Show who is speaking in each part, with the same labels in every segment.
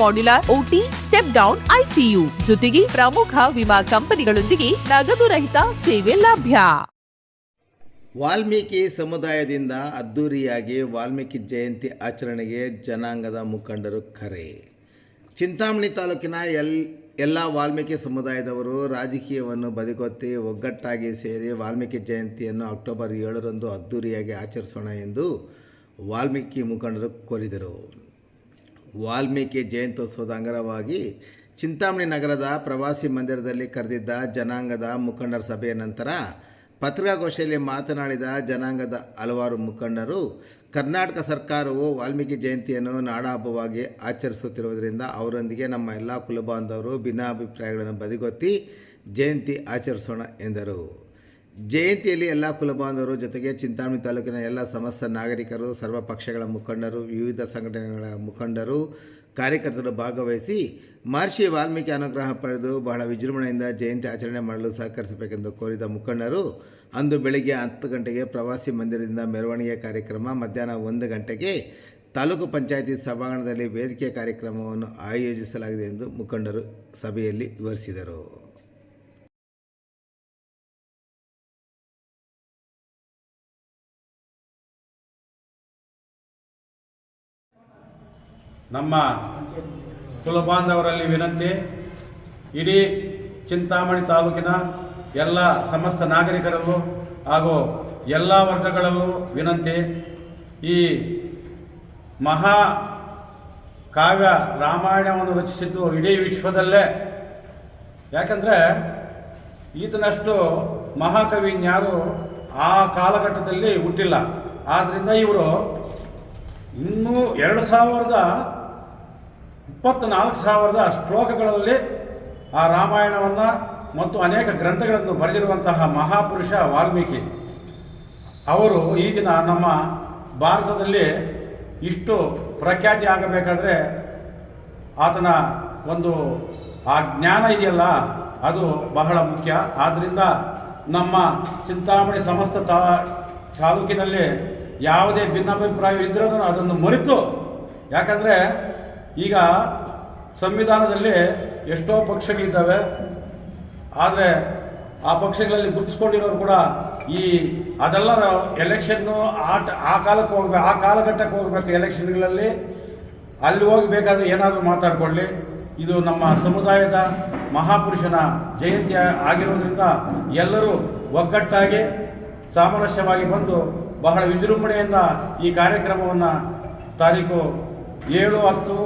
Speaker 1: modular OT step down ICU ಜೊತೆಗೆ ಪ್ರಮುಖ ವಿಮಾ ಕಂಪನಿಗಳೊಂದಿಗೆ ನಗದು ರಹಿತ ಸೇವೆ ಲಭ್ಯ.
Speaker 2: ವಾಲ್ಮೀಕಿ ಸಮುದಾಯದಿಂದ ಅದ್ದೂರಿಯಾಗಿ ವಾಲ್ಮೀಕಿ ಜಯಂತಿ ಆಚರಣೆಗೆ ಜನಾಂಗದ ಮುಖಂಡರು ಕರೆ. ಚಿಂತಾಮಣಿ ತಾಲೂಕಿನ ಎಲ್, ಎಲ್ಲ ವಾಲ್ಮೀಕಿ ಸಮುದಾಯದವರು ರಾಜಕೀಯವನ್ನು ಬದಿಗೊತ್ತಿ ಒಗ್ಗಟ್ಟಾಗಿ ಸೇರಿ ವಾಲ್ಮೀಕಿ ಜಯಂತಿಯನ್ನು ಅಕ್ಟೋಬರ್ ಏಳರಂದು ಅದ್ದೂರಿಯಾಗಿ ಆಚರಿಸೋಣ ಎಂದು ವಾಲ್ಮೀಕಿ ಮುಖಂಡರು ಕೋರಿದರು. ವಾಲ್ಮೀಕಿ ಜಯಂತ್ಯೋತ್ಸವದ ಅಂಗವಾಗಿ ಚಿಂತಾಮಣಿ ನಗರದ ಪ್ರವಾಸಿ ಮಂದಿರದಲ್ಲಿ ಕರೆದಿದ್ದ ಜನಾಂಗದ ಮುಖಂಡರ ಸಭೆಯ ನಂತರ ಪತ್ರಿಕಾಗೋಷ್ಠಿಯಲ್ಲಿ ಮಾತನಾಡಿದ ಜನಾಂಗದ ಹಲವಾರು ಮುಖಂಡರು, ಕರ್ನಾಟಕ ಸರ್ಕಾರವು ವಾಲ್ಮೀಕಿ ಜಯಂತಿಯನ್ನು ನಾಡಹಬ್ಬವಾಗಿ ಆಚರಿಸುತ್ತಿರುವುದರಿಂದ ಅವರೊಂದಿಗೆ ನಮ್ಮ ಎಲ್ಲ ಕುಲಬಾಂಧವರು ಭಿನ್ನಾಭಿಪ್ರಾಯಗಳನ್ನು ಬದಿಗೊತ್ತಿ ಜಯಂತಿ ಆಚರಿಸೋಣ ಎಂದರು. ಜಯಂತಿಯಲ್ಲಿ ಎಲ್ಲ ಕುಲಬಾಂಧವರು ಜೊತೆಗೆ ಚಿಂತಾಮಣಿ ತಾಲೂಕಿನ ಎಲ್ಲ ಸಮಸ್ತ ನಾಗರಿಕರು, ಸರ್ವ ಪಕ್ಷಗಳ ಮುಖಂಡರು, ವಿವಿಧ ಸಂಘಟನೆಗಳ ಮುಖಂಡರು, ಕಾರ್ಯಕರ್ತರು ಭಾಗವಹಿಸಿ ಮಹರ್ಷಿ ವಾಲ್ಮೀಕಿ ಅನುಗ್ರಹ ಪಡೆದು ಬಹಳ ವಿಜೃಂಭಣೆಯಿಂದ ಜಯಂತಿ ಆಚರಣೆ ಮಾಡಲು ಸಹಕರಿಸಬೇಕೆಂದು ಕೋರಿದ ಮುಖಂಡರು, ಅಂದು ಬೆಳಿಗ್ಗೆ ಹತ್ತು ಗಂಟೆಗೆ ಪ್ರವಾಸಿ ಮಂದಿರದಿಂದ ಮೆರವಣಿಗೆ ಕಾರ್ಯಕ್ರಮ, ಮಧ್ಯಾಹ್ನ ಒಂದು ಗಂಟೆಗೆ ತಾಲೂಕು ಪಂಚಾಯಿತಿ ಸಭಾಂಗಣದಲ್ಲಿ ವೇದಿಕೆ ಕಾರ್ಯಕ್ರಮವನ್ನು ಆಯೋಜಿಸಲಾಗಿದೆ ಎಂದು ಮುಖಂಡರು ಸಭೆಯಲ್ಲಿ ವಿವರಿಸಿದರು.
Speaker 3: ನಮ್ಮ ಕುಲಬಾಂಧವರಲ್ಲಿ ವಿನಂತಿ, ಇಡೀ ಚಿಂತಾಮಣಿ ತಾಲೂಕಿನ ಎಲ್ಲ ಸಮಸ್ತ ನಾಗರಿಕರಲ್ಲೂ ಹಾಗೂ ಎಲ್ಲ ವರ್ಗಗಳಲ್ಲೂ ವಿನಂತಿ, ಈ ಮಹಾ ಕಾವ್ಯ ರಾಮಾಯಣವನ್ನು ರಚಿಸಿದ್ದು ಇಡೀ ವಿಶ್ವದಲ್ಲೇ. ಯಾಕಂದರೆ ಈತನಷ್ಟು ಮಹಾಕವಿ ಇನ್ಯಾರು ಆ ಕಾಲಘಟ್ಟದಲ್ಲಿ ಹುಟ್ಟಿಲ್ಲ. ಆದ್ದರಿಂದ ಇವರು ಇನ್ನೂ ಎರಡು ಸಾವಿರದ ಇಪ್ಪತ್ತ್ನಾಲ್ಕು ಸಾವಿರದ ಶ್ಲೋಕಗಳಲ್ಲಿ ಆ ರಾಮಾಯಣವನ್ನು ಮತ್ತು ಅನೇಕ ಗ್ರಂಥಗಳನ್ನು ಬರೆದಿರುವಂತಹ ಮಹಾಪುರುಷ ವಾಲ್ಮೀಕಿ. ಅವರು ಈಗಿನ ನಮ್ಮ ಭಾರತದಲ್ಲಿ ಇಷ್ಟು ಪ್ರಖ್ಯಾತಿ ಆಗಬೇಕಾದ್ರೆ ಆತನ ಒಂದು ಆ ಜ್ಞಾನ ಇದೆಯಲ್ಲ, ಅದು ಬಹಳ ಮುಖ್ಯ. ಆದ್ದರಿಂದ ನಮ್ಮ ಚಿಂತಾಮಣಿ ಸಮಸ್ತ ತಾ ತಾಲೂಕಿನಲ್ಲಿ ಯಾವುದೇ ಭಿನ್ನಾಭಿಪ್ರಾಯ ಇದ್ದರೂ ಅದನ್ನು ಮರೆತು, ಯಾಕಂದರೆ ಈಗ ಸಂವಿಧಾನದಲ್ಲಿ ಎಷ್ಟೋ ಪಕ್ಷಗಳಿದ್ದಾವೆ, ಆದರೆ ಆ ಪಕ್ಷಗಳಲ್ಲಿ ಗುರುತಿಸ್ಕೊಂಡಿರೋರು ಕೂಡ ಈ ಅದೆಲ್ಲ ಎಲೆಕ್ಷನ್ನು ಆಟ ಆ ಕಾಲಕ್ಕೆ ಹೋಗ್ಬೇಕು ಆ ಕಾಲಘಟ್ಟಕ್ಕೆ ಹೋಗ್ಬೇಕು ಎಲೆಕ್ಷನ್ಗಳಲ್ಲಿ. ಅಲ್ಲಿ ಹೋಗಿ ಬೇಕಾದರೆ ಏನಾದರೂ ಮಾತಾಡ್ಕೊಳ್ಳಿ. ಇದು ನಮ್ಮ ಸಮುದಾಯದ ಮಹಾಪುರುಷನ ಜಯಂತಿ ಆಗಿರೋದ್ರಿಂದ ಎಲ್ಲರೂ ಒಗ್ಗಟ್ಟಾಗಿ, ಸಾಮರಸ್ಯವಾಗಿ ಬಂದು ಬಹಳ ವಿಜೃಂಭಣೆಯಿಂದ ಈ ಕಾರ್ಯಕ್ರಮವನ್ನು ತಾರೀಕು ಏಳು ಹತ್ತು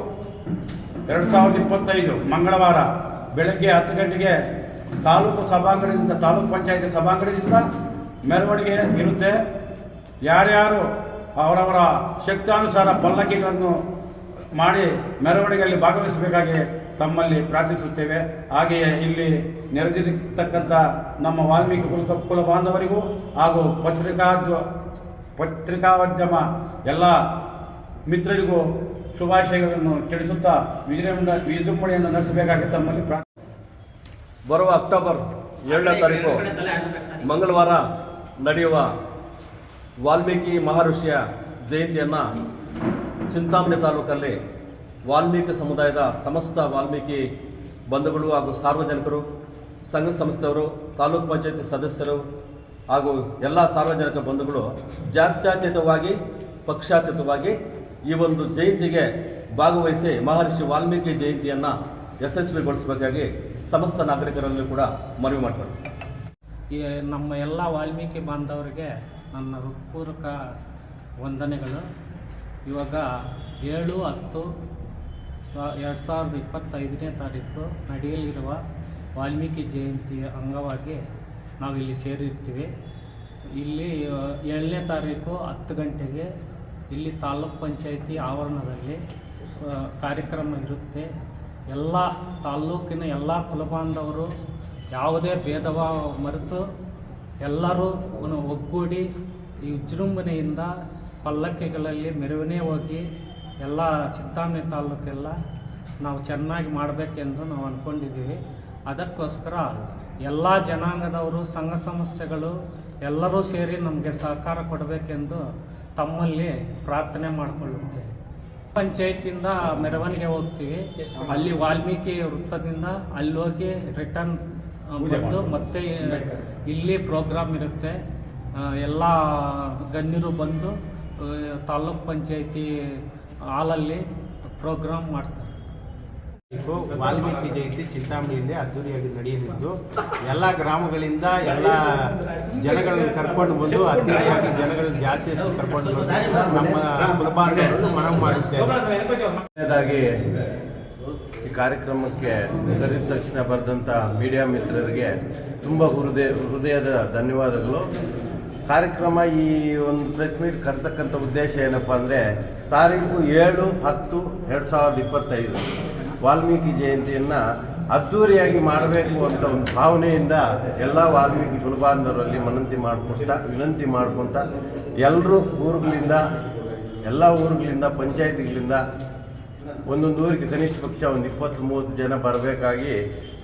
Speaker 3: ಎರಡು ಸಾವಿರದ ಇಪ್ಪತ್ತೈದು, ಮಂಗಳವಾರ ಬೆಳಗ್ಗೆ ಹತ್ತು ಗಂಟೆಗೆ ತಾಲೂಕು ಸಭಾಂಗಣದಿಂದ, ತಾಲೂಕು ಪಂಚಾಯತಿ ಸಭಾಂಗಣದಿಂದ ಮೆರವಣಿಗೆ ಇರುತ್ತೆ. ಯಾರ್ಯಾರು ಅವರವರ ಶಕ್ತಾನುಸಾರ ಪಲ್ಲಕ್ಕಿಗಳನ್ನು ಮಾಡಿ ಮೆರವಣಿಗೆಯಲ್ಲಿ ಭಾಗವಹಿಸಬೇಕಾಗಿ ತಮ್ಮಲ್ಲಿ ಪ್ರಾರ್ಥಿಸುತ್ತೇವೆ. ಹಾಗೆಯೇ ಇಲ್ಲಿ ನೆರೆದಿರತಕ್ಕಂಥ ನಮ್ಮ ವಾಲ್ಮೀಕಿ ಕುಲ ಕುಲ ಬಾಂಧವರಿಗೂ ಹಾಗೂ ಪತ್ರಿಕಾ ಪತ್ರಿಕಾದ್ಯಮ ಎಲ್ಲ ಮಿತ್ರರಿಗೂ ಶುಭಾಶಯಗಳನ್ನು ತಿಳಿಸುತ್ತಾ ವಿಜೃಂಭಣೆ ವಿಜೃಂಭಣೆಯನ್ನು ನಡೆಸಬೇಕಾಗಿ ತಮ್ಮಲ್ಲಿ ಪ್ರಾರ್ಥನೆ
Speaker 4: ಬರುವ ಅಕ್ಟೋಬರ್ ಏಳನೇ ತಾರೀಕು ಮಂಗಳವಾರ ನಡೆಯುವ ವಾಲ್ಮೀಕಿ ಮಹರ್ಷಿಯ ಜಯಂತಿಯನ್ನು ಚಿಂತಾಮಣಿ ತಾಲೂಕಲ್ಲಿ ವಾಲ್ಮೀಕಿ ಸಮುದಾಯದ ಸಮಸ್ತ ವಾಲ್ಮೀಕಿ ಬಂಧುಗಳು ಹಾಗೂ ಸಾರ್ವಜನಿಕರು ಸಂಘ ಸಂಸ್ಥೆಯವರು ತಾಲೂಕು ಪಂಚಾಯತಿ ಸದಸ್ಯರು ಹಾಗೂ ಎಲ್ಲ ಸಾರ್ವಜನಿಕ ಬಂಧುಗಳು ಜಾತ್ಯತೀತವಾಗಿ ಪಕ್ಷಾತೀತವಾಗಿ ಈ ಒಂದು ಜಯಂತಿಗೆ ಭಾಗವಹಿಸಿ ಮಹರ್ಷಿ ವಾಲ್ಮೀಕಿ ಜಯಂತಿಯನ್ನು ಯಶಸ್ವಿಗೊಳಿಸಬೇಕಾಗಿ ಸಮಸ್ತ ನಾಗರಿಕರಲ್ಲೂ ಕೂಡ ಮನವಿ ಮಾಡ್ತಾರೆ
Speaker 5: ಈ ನಮ್ಮ ಎಲ್ಲ ವಾಲ್ಮೀಕಿ ಬಾಂಧವರಿಗೆ ನನ್ನ ಹೃತ್ಪೂರ್ವಕ ವಂದನೆಗಳು. ಇವಾಗ ಏಳು, ಹತ್ತು, ಸ, ಎರಡು ಸಾವಿರದ ಇಪ್ಪತ್ತೈದನೇ ತಾರೀಕು ನಡೆಯಲಿರುವ ವಾಲ್ಮೀಕಿ ಜಯಂತಿಯ ಅಂಗವಾಗಿ ನಾವಿಲ್ಲಿ ಸೇರಿರ್ತೀವಿ. ಇಲ್ಲಿ ಏಳನೇ ತಾರೀಕು ಹತ್ತು ಗಂಟೆಗೆ ಇಲ್ಲಿ ತಾಲೂಕ್ ಪಂಚಾಯಿತಿ ಆವರಣದಲ್ಲಿ ಕಾರ್ಯಕ್ರಮ ಇರುತ್ತೆ. ಎಲ್ಲ ತಾಲ್ಲೂಕಿನ ಎಲ್ಲ ಕುಲಬಾಂಧವರು ಯಾವುದೇ ಭೇದ ಭಾವ ಮರೆತು ಎಲ್ಲರೂ ಒಗ್ಗೂಡಿ ಈ ವಿಜೃಂಭಣೆಯಿಂದ ಪಲ್ಲಕ್ಕಿಗಳಲ್ಲಿ ಮೆರವಣಿಗೆ ಹೋಗಿ ಎಲ್ಲ ಚಿಂತಾಮಣಿ ತಾಲೂಕೆಲ್ಲ ನಾವು ಚೆನ್ನಾಗಿ ಮಾಡಬೇಕೆಂದು ನಾವು ಅಂದ್ಕೊಂಡಿದ್ದೀವಿ ಅದಕ್ಕೋಸ್ಕರ ಎಲ್ಲ ಜನಾಂಗದವರು, ಸಂಘ ಸಂಸ್ಥೆಗಳು ಎಲ್ಲರೂ ಸೇರಿ ನಮಗೆ ಸಹಕಾರ ಕೊಡಬೇಕೆಂದು ತಮ್ಮಲ್ಲಿ ಪ್ರಾರ್ಥನೆ ಮಾಡಿಕೊಳ್ಳುತ್ತೇವೆ ಪಂಚಾಯತಿಯಿಂದ ಮೆರವಣಿಗೆ ಹೋಗ್ತೀವಿ. ಅಲ್ಲಿ ವಾಲ್ಮೀಕಿ ವೃತ್ತದಿಂದ ಅಲ್ಲಿ ಹೋಗಿ ರಿಟರ್ನ್ ಬಂದು ಮತ್ತೆ ಇಲ್ಲಿ ಪ್ರೋಗ್ರಾಮ್ ಇರುತ್ತೆ. ಎಲ್ಲ ಗಣ್ಯರು ಬಂದು ತಾಲ್ಲೂಕು ತಾಲೂಕ್ ಪಂಚಾಯತಿ ಹಾಲಲ್ಲಿ ಪ್ರೋಗ್ರಾಮ್ ಮಾಡ್ತಾರೆ.
Speaker 6: ವಾಲ್ಮೀಕಿ ಜಯಂತಿ ಚಿಂತಾಮಣಿಯಲ್ಲಿ ಅದ್ದೂರಿಯಾಗಿ ನಡೆಯಲಿದ್ದು, ಎಲ್ಲ ಗ್ರಾಮಗಳಿಂದ ಎಲ್ಲ ಜನಗಳನ್ನು ಕರ್ಕೊಂಡು ಬಂದು, ಅದ್ದೂರಿಯಾಗಿ ಜನಗಳ ಜಾಸ್ತಿ ಕರ್ಕೊಂಡು ಬಂದು ನಮ್ಮ ಕುಲಬಾಂಧವರನ್ನು ಮನವಿ ಮಾಡುತ್ತೇವೆ
Speaker 7: ಈ ಕಾರ್ಯಕ್ರಮಕ್ಕೆ ಕರೆದ ತಕ್ಷಣ ಬರೆದಂಥ ಮೀಡಿಯಾ ಮಿತ್ರರಿಗೆ ತುಂಬ ಹೃದಯ, ಹೃದಯದ ಧನ್ಯವಾದಗಳು. ಕಾರ್ಯಕ್ರಮ ಈ ಒಂದು ಪ್ರೆಸ್ ಮೀಟ್ ಕರೆತಕ್ಕಂಥ ಉದ್ದೇಶ ಏನಪ್ಪ ಅಂದರೆ, ತಾರೀಕು ಏಳು ಹತ್ತು ಎರಡು ಸಾವಿರದ ಇಪ್ಪತ್ತೈದು. ವಾಲ್ಮೀಕಿ ಜಯಂತಿಯನ್ನು ಅದ್ಧೂರಿಯಾಗಿ ಮಾಡಬೇಕು ಅಂತ ಒಂದು ಭಾವನೆಯಿಂದ ಎಲ್ಲ ವಾಲ್ಮೀಕಿ ಕುಲಬಾಂಧವರಲ್ಲಿ ಮನಂತಿ ಮಾಡ್ಕೊತ ವಿನಂತಿ ಮಾಡ್ಕೊತ ಎಲ್ಲರೂ ಊರುಗಳಿಂದ, ಎಲ್ಲ ಊರುಗಳಿಂದ, ಪಂಚಾಯತಿಗಳಿಂದ ಒಂದೊಂದು ಊರಿಗೆ ಕನಿಷ್ಠ ಪಕ್ಷ ಒಂದು ಇಪ್ಪತ್ತು ಮೂವತ್ತು ಜನ ಬರಬೇಕಾಗಿ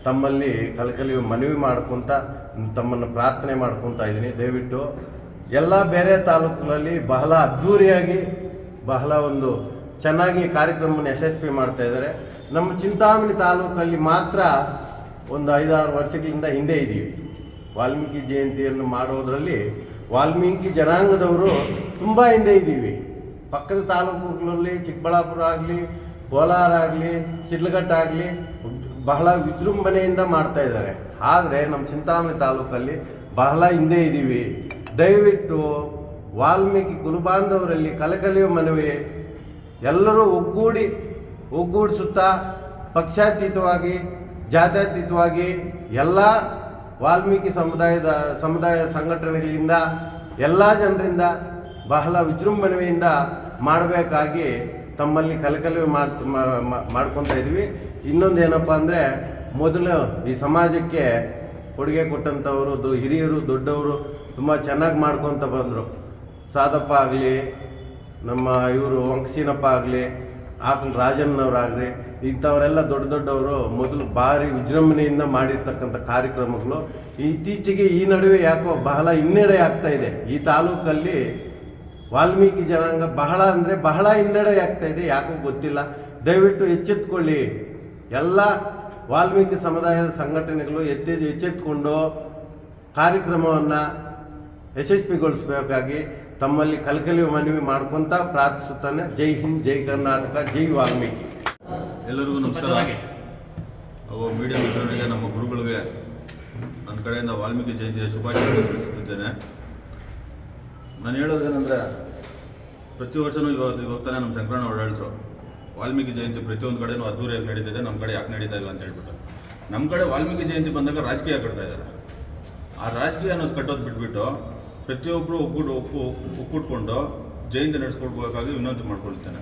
Speaker 7: ತಮ್ಮಲ್ಲಿ ಕಲಕಲಿ ಮನವಿ ಮಾಡ್ಕೊತ ತಮ್ಮನ್ನು ಪ್ರಾರ್ಥನೆ ಮಾಡ್ಕೊತಾ ಇದ್ದೀನಿ. ದಯವಿಟ್ಟು ಎಲ್ಲ ಬೇರೆ ತಾಲೂಕುಗಳಲ್ಲಿ ಬಹಳ ಅದ್ಧೂರಿಯಾಗಿ ಬಹಳ ಒಂದು ಚೆನ್ನಾಗಿ ಕಾರ್ಯಕ್ರಮವನ್ನು ಯಶಸ್ವಿ ಮಾಡ್ತಾ ಇದ್ದಾರೆ. ನಮ್ಮ ಚಿಂತಾಮಣಿ ತಾಲೂಕಲ್ಲಿ ಮಾತ್ರ ಒಂದು ಐದಾರು ವರ್ಷಗಳಿಂದ ಹಿಂದೆ ಇದ್ದೀವಿ ವಾಲ್ಮೀಕಿ ಜಯಂತಿಯನ್ನು ಮಾಡೋದರಲ್ಲಿ ವಾಲ್ಮೀಕಿ ಜನಾಂಗದವರು ತುಂಬ ಹಿಂದೆ ಇದ್ದೀವಿ ಪಕ್ಕದ ತಾಲೂಕುಗಳಲ್ಲಿ, ಚಿಕ್ಕಬಳ್ಳಾಪುರ ಆಗಲಿ, ಕೋಲಾರ ಆಗಲಿ ಸಿಡ್ಲಘಟ್ಟಾಗಲಿ ಬಹಳ ವಿಜೃಂಭಣೆಯಿಂದ ಮಾಡ್ತಾ ಇದ್ದಾರೆ. ಆದರೆ ನಮ್ಮ ಚಿಂತಾಮಣಿ ತಾಲೂಕಲ್ಲಿ ಬಹಳ ಹಿಂದೆ ಇದ್ದೀವಿ ದಯವಿಟ್ಟು ವಾಲ್ಮೀಕಿ ಕುಲಬಾಂಧವರಲ್ಲಿ ಕಲಕಲಿಯ ಮನವಿ ಎಲ್ಲರೂ ಒಗ್ಗೂಡಿ ಒಗ್ಗೂಡಿಸುತ್ತಾ ಪಕ್ಷಾತೀತವಾಗಿ, ಜಾತ್ಯತೀತವಾಗಿ ಎಲ್ಲ ವಾಲ್ಮೀಕಿ ಸಮುದಾಯದ, ಸಮುದಾಯ ಸಂಘಟನೆಗಳಿಂದ, ಎಲ್ಲ ಜನರಿಂದ ಬಹಳ ವಿಜೃಂಭಣೆಯಿಂದ ಮಾಡಬೇಕಾಗಿ ತಮ್ಮಲ್ಲಿ ಕಲಕಲಿ ಮಾಡ್ ಮಾಡ್ಕೊತಾ ಇದ್ವಿ. ಇನ್ನೊಂದು ಏನಪ್ಪ ಅಂದರೆ, ಮೊದಲು ಈ ಸಮಾಜಕ್ಕೆ ಕೊಡುಗೆ ಕೊಟ್ಟಂಥವರು ಹಿರಿಯರು, ದೊಡ್ಡವರು ತುಂಬ ಚೆನ್ನಾಗಿ ಮಾಡ್ಕೊತ ಬಂದರು. ಸಾದಪ್ಪ ಆಗಲಿ, ನಮ್ಮ ಇವರು ವಂಕಸೀನಪ್ಪ ಆಗಲಿ ಆಕಲ್ ರಾಜಣ್ಣವರಾಗ್ರಿ ಇಂಥವರೆಲ್ಲ ದೊಡ್ಡ ದೊಡ್ಡವರು ಮೊದಲು ಭಾರಿ ವಿಜೃಂಭಣೆಯಿಂದ ಮಾಡಿರ್ತಕ್ಕಂಥ ಕಾರ್ಯಕ್ರಮಗಳು. ಇತ್ತೀಚೆಗೆ ಈ ನಡುವೆ ಯಾಕೋ ಬಹಳ ಹಿನ್ನಡೆ ಆಗ್ತಾ ಇದೆ. ಈ ತಾಲೂಕಲ್ಲಿ ವಾಲ್ಮೀಕಿ ಜನಾಂಗ ಬಹಳ ಅಂದರೆ ಬಹಳ ಹಿನ್ನಡೆ ಆಗ್ತಾ ಇದೆ, ಯಾಕೋ ಗೊತ್ತಿಲ್ಲ. ದಯವಿಟ್ಟು ಎಚ್ಚೆತ್ಕೊಳ್ಳಿ. ಎಲ್ಲ ವಾಲ್ಮೀಕಿ ಸಮುದಾಯದ ಸಂಘಟನೆಗಳು ಎತ್ತೆ ಎಚ್ಚೆತ್ಕೊಂಡು ಕಾರ್ಯಕ್ರಮವನ್ನು ಯಶಸ್ವಿಗೊಳಿಸಬೇಕಾಗಿ ತಮ್ಮಲ್ಲಿ ಕಲ್ಕಲಿ ಮನವಿ ಮಾಡ್ಕೊಂತ ಪ್ರಾರ್ಥಿಸುತ್ತಾನೆ. ಜೈ ಹಿಂದ್, ಜೈ ಕರ್ನಾಟಕ, ಜೈ ವಾಲ್ಮೀಕಿ.
Speaker 8: ಎಲ್ಲರಿಗೂ ನಮಸ್ಕಾರ. ಅವು ಮೀಡಿಯಾ ಮಿತ್ರರಿಗೆ ನಮ್ಮ ಗುರುಗಳಿಗೆ ನನ್ನ ಕಡೆಯಿಂದ ವಾಲ್ಮೀಕಿ ಜಯಂತಿಯ ಶುಭಾಶಯ ತಿಳಿಸುತ್ತಿದ್ದೇನೆ. ನಾನು ಹೇಳೋದೇನೆಂದರೆ, ಪ್ರತಿ ವರ್ಷವೂ ಇವತ್ತು ಇವತ್ತಾನೆ ತಾನೇ ನಮ್ಮ ಶಂಕರಣ್ಣ ಓಡಾಡಿದ್ರು. ವಾಲ್ಮೀಕಿ ಜಯಂತಿ ಪ್ರತಿಯೊಂದು ಕಡೆನೂ ಅದ್ದೂರಿಯಾಗಿ ನಡೀತಿದೆ. ನಮ್ಮ ಕಡೆ ಯಾಕೆ ನಡೀತಾ ಇಲ್ಲ ಅಂತ ಹೇಳ್ಬಿಟ್ಟು. ನಮ್ಮ ಕಡೆ ವಾಲ್ಮೀಕಿ ಜಯಂತಿ ಬಂದಾಗ ರಾಜಕೀಯ ಕಟ್ತಾ ಇದ್ದಾರೆ. ಆ ರಾಜಕೀಯ ಅನ್ನೋದು ಕಟ್ಟೋದು ಬಿಟ್ಬಿಟ್ಟು ಪ್ರತಿಯೊಬ್ಬರು ಒಗ್ಗೂಡು ಒಪ್ಪು ಒಕ್ಕೂಟ್ಕೊಂಡು ಜಯಂತಿ ನಡೆಸ್ಕೊಡ್ಬೇಕಾಗಿ ವಿನಂತಿ ಮಾಡ್ಕೊಳ್ತೇನೆ.